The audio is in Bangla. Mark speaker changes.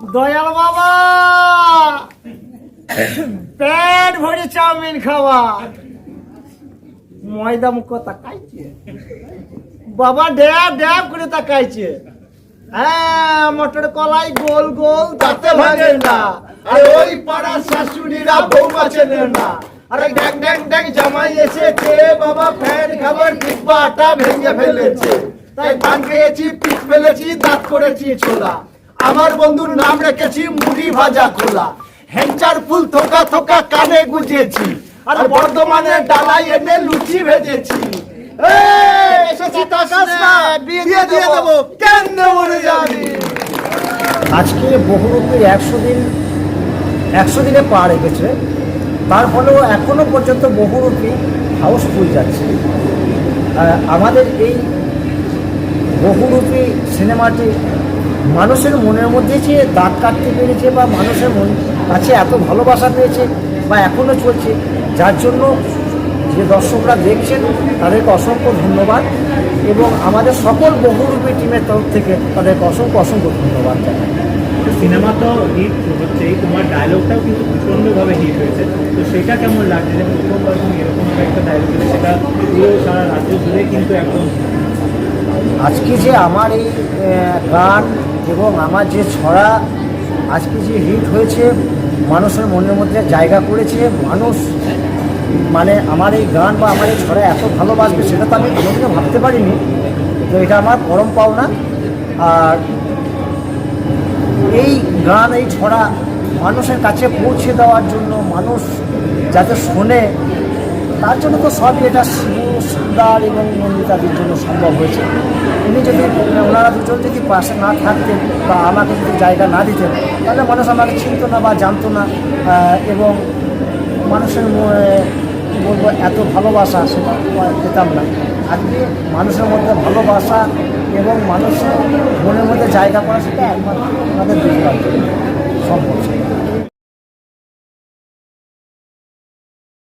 Speaker 1: দয়াল বাবা! পেট ভরে চাউমিন খাওয়া। ময়দা মুখ তাকাইছে। বাবা, ড্যাব ড্যাব করে তাকাইছে। হ্যাঁ মটর কলাই গোল গোল আর ওই শাশুড়িরা ড্যাং জামাই এসেছে। বাবা, ফ্যান খাবার ভেঙে ফেলেছে। তাই খেয়েছি, পিঠ ফেলেছি, দাঁত করেছি ছোলা। আমার বন্ধুর নাম রেখেছি মুড়ি ভাজা খোলা হেঞ্চার ফুল থোকা থোকা কানে গুজেছি আর বর্ধমানে ডালাই এনে লুচি ভেজেছি। আজকে বহুরূপীর একশো দিন একশো দিনে পা রেখেছে। তার ফলেও এখনও পর্যন্ত বহুরূপী হাউসফুল যাচ্ছে। আমাদের এই বহুরূপী সিনেমাটি মানুষের মনের মধ্যে যে দাগ কাটতে পেরেছে বা মানুষের মন কাছে এত ভালোবাসা পেয়েছে বা এখনও চলছে, যার জন্য যে দর্শকরা দেখছেন, তাদেরকে অসংখ্য ধন্যবাদ এবং আমাদের সকল বহুরূপী টিমের তরফ থেকে তাদেরকে অসংখ্য অসংখ্য ধন্যবাদ জানাই।
Speaker 2: সিনেমা তো হিট হচ্ছেই তোমার ডায়লগটাও কিন্তু প্রচণ্ডভাবে হিট হয়েছে। তো সেটা কেমন লাগছে? যে প্রথমবার তুমি এরকম একটা ডায়লগ সেটা পুরো সারা রাজ্য জুড়ে কিন্তু একদম
Speaker 1: আজকে যে আমার এই গান এবং আমার যে ছড়া আজকে যে হিট হয়েছে, মানুষের মনের মধ্যে জায়গা করেছে, মানুষ মানে আমার এই গান বা আমার এই ছড়া এত ভালোবাসবে সেটা তো আমি কোনোদিনও ভাবতে পারিনি। তো এটা আমার পরম পাওনা। আর এই গান, এই ছড়া মানুষের কাছে পৌঁছে দেওয়ার জন্য মানুষ যাতে শোনে তার জন্য তো সবই এটা সুন্দর এবং নন্দিতাদের জন্য সম্ভব হয়েছে। উনি যদি ওনারা দুজন যদি পাশে না থাকতেন বা আমাকে যদি জায়গা না দিতেন, তাহলে মানুষ আমাকে চিনতো না বা জানতো না এবং মানুষের বলব, এত ভালোবাসা সেটা পেতাম না। আজকে মানুষের মধ্যে ভালোবাসা এবং মানুষের মনের মধ্যে জায়গা করা সেটা একমাত্র আমাদের সম্ভব